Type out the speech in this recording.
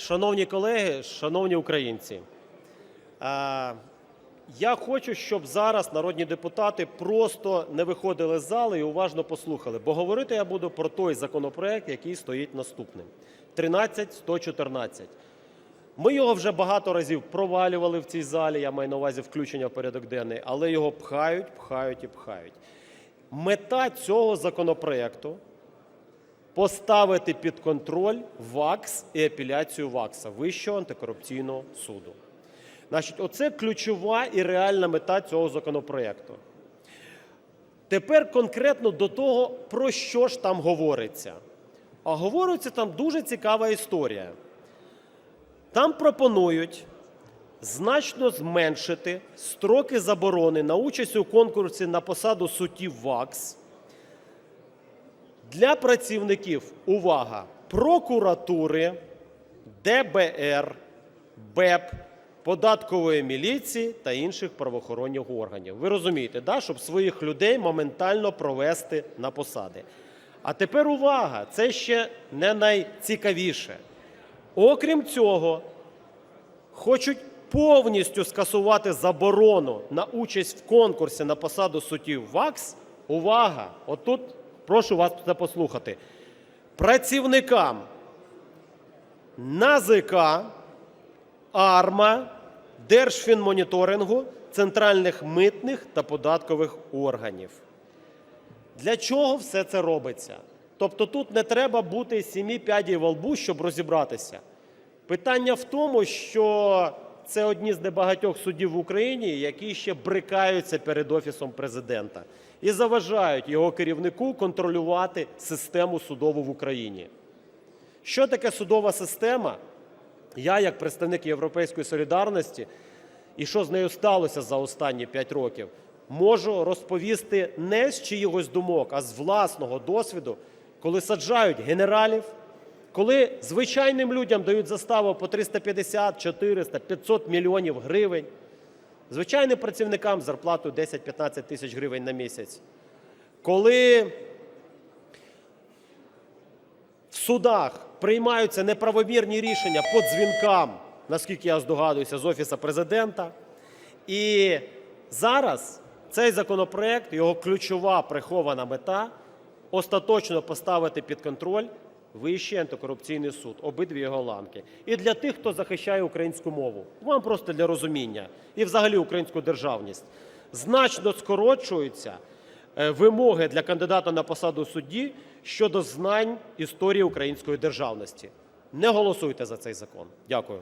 Шановні колеги, шановні українці, я хочу, щоб зараз народні депутати просто не виходили з зали і уважно послухали, бо говорити я буду про той законопроект, який стоїть наступним 13114. Ми його вже багато разів провалювали в цій залі, я маю на увазі включення в порядок денний, але його пхають, пхають і пхають. Мета цього законопроекту поставити під контроль ВАКС і апеляцію ВАКСа Вищого антикорупційного суду. Значить, оце ключова і реальна мета цього законопроекту. Тепер конкретно до того, про що ж там говориться. А говориться там дуже цікава історія. Там пропонують значно зменшити строки заборони на участь у конкурсі на посаду суддів ВАКС для працівників, увага, прокуратури, ДБР, БЕП, податкової міліції та інших правоохоронних органів. Ви розумієте, да? щоб своїх людей моментально провести на посади. А тепер увага, це ще не найцікавіше. Окрім цього, хочуть повністю скасувати заборону на участь в конкурсі на посаду суддів ВАКС. Увага! Отут прошу вас це послухати. Працівникам НАЗК, АРМА, Держфінмоніторингу, центральних митних та податкових органів. Для чого все це робиться? Тобто тут не треба бути сімі п'ядів во лбу, щоб розібратися. Питання в тому, що це одні з небагатьох суддів в Україні, які ще брикаються перед Офісом президента і заважають його керівнику контролювати систему судову в Україні. Що таке судова система? Я, як представник Європейської солідарності, і що з нею сталося за останні 5 років, можу розповісти не з чиїгось думок, а з власного досвіду, коли саджають генералів, коли звичайним людям дають заставу по 350, 400, 500 мільйонів гривень, звичайним працівникам зарплату 10-15 тисяч гривень на місяць, коли в судах приймаються неправомірні рішення по дзвінкам, наскільки я здогадуюся, з Офісу президента. І зараз цей законопроект, його ключова прихована мета остаточно поставити під контроль Вищий антикорупційний суд, обидві його ланки. І для тих, хто захищає українську мову, вам просто для розуміння і взагалі українську державність, значно скорочуються е, вимоги для кандидата на посаду судді щодо знань історії української державності. Не голосуйте за цей закон. Дякую.